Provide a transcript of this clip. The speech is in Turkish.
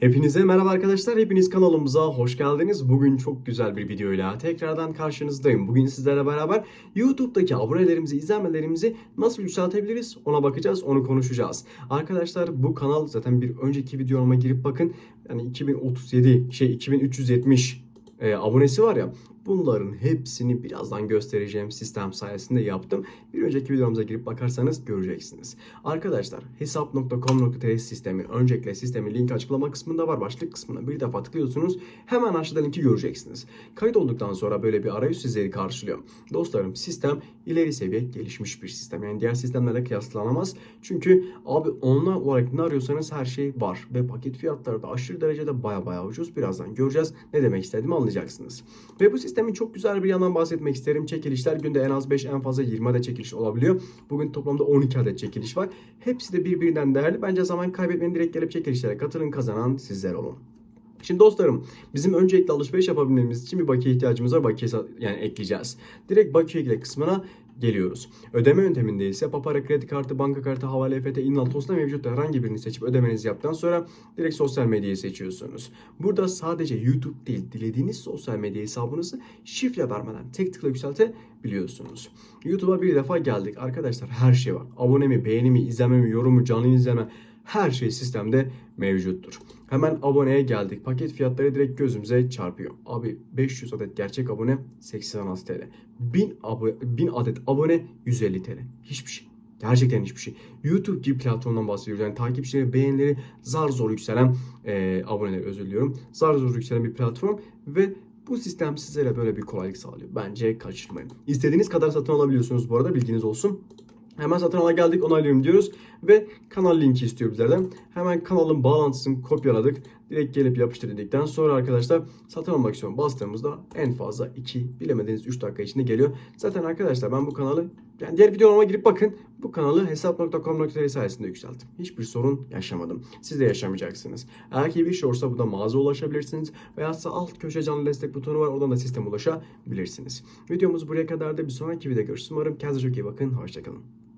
Hepinize merhaba arkadaşlar. Hepiniz kanalımıza hoş geldiniz. Bugün çok güzel bir videoyla tekrardan karşınızdayım. Bugün sizlerle beraber YouTube'daki abonelerimizi, izlenmelerimizi nasıl yükseltebiliriz ona bakacağız, onu konuşacağız. Arkadaşlar bu kanal zaten bir önceki videoma girip bakın. Yani 2037 şey 2370 e, abonesi var ya bunların hepsini birazdan göstereceğim sistem sayesinde yaptım. Bir önceki videomuza girip bakarsanız göreceksiniz. Arkadaşlar hesap.com.tr sistemi öncelikle sistemin linki açıklama kısmında var. Başlık kısmına bir defa tıklıyorsunuz. Hemen aşağıda linki göreceksiniz. Kayıt olduktan sonra böyle bir arayüz sizleri karşılıyor. Dostlarım sistem ileri seviye gelişmiş bir sistem. Yani diğer sistemlerle kıyaslanamaz. Çünkü abi online olarak ne arıyorsanız her şey var. Ve paket fiyatları da aşırı derecede baya baya ucuz. Birazdan göreceğiz. Ne demek istediğimi anlayacaksınız. Ve bu sistemin çok güzel bir yandan bahsetmek isterim. Çekilişler günde en az 5 en fazla 20 adet çekiliş olabiliyor. Bugün toplamda 12 adet çekiliş var. Hepsi de birbirinden değerli. Bence zaman kaybetmeyin direkt gelip çekilişlere katılın kazanan sizler olun. Şimdi dostlarım bizim öncelikle alışveriş yapabilmemiz için bir bakiye ihtiyacımız var. Bakiye yani ekleyeceğiz. Direkt bakiye ekle kısmına geliyoruz. Ödeme yönteminde ise Papara kredi kartı, banka kartı, havale EFT, İnnal, Tosla mevcut herhangi birini seçip ödemenizi yaptıktan sonra direkt sosyal medyayı seçiyorsunuz. Burada sadece YouTube değil dilediğiniz sosyal medya hesabınızı şifre vermeden tek tıkla yükseltebiliyorsunuz. YouTube'a bir defa geldik. Arkadaşlar her şey var. Abone mi, beğeni mi, izleme mi, yorum mu, canlı izleme her şey sistemde mevcuttur. Hemen aboneye geldik. Paket fiyatları direkt gözümüze çarpıyor. Abi 500 adet gerçek abone 86 TL. 1000, abo- 1000 adet abone 150 TL. Hiçbir şey. Gerçekten hiçbir şey. YouTube gibi platformdan bahsediyoruz. Yani takipçileri, beğenileri zar zor yükselen e, aboneler özür diliyorum. Zar zor yükselen bir platform ve bu sistem sizlere böyle bir kolaylık sağlıyor. Bence kaçırmayın. İstediğiniz kadar satın alabiliyorsunuz bu arada bilginiz olsun. Hemen satın ala geldik onaylıyorum diyoruz ve kanal linki istiyor bizlerden. Hemen kanalın bağlantısını kopyaladık. Direkt gelip yapıştır dedikten sonra arkadaşlar satın almak istiyorum bastığımızda en fazla 2 bilemediğiniz 3 dakika içinde geliyor. Zaten arkadaşlar ben bu kanalı yani diğer videolarıma girip bakın bu kanalı hesap.com.tr sayesinde yükselttim. Hiçbir sorun yaşamadım. Siz de yaşamayacaksınız. Eğer ki bir şey olursa burada mağaza ulaşabilirsiniz. Veya alt köşe canlı destek butonu var. Oradan da sisteme ulaşabilirsiniz. Videomuz buraya kadar da bir sonraki videoda görüşürüz. Umarım kendinize çok iyi bakın. Hoşçakalın.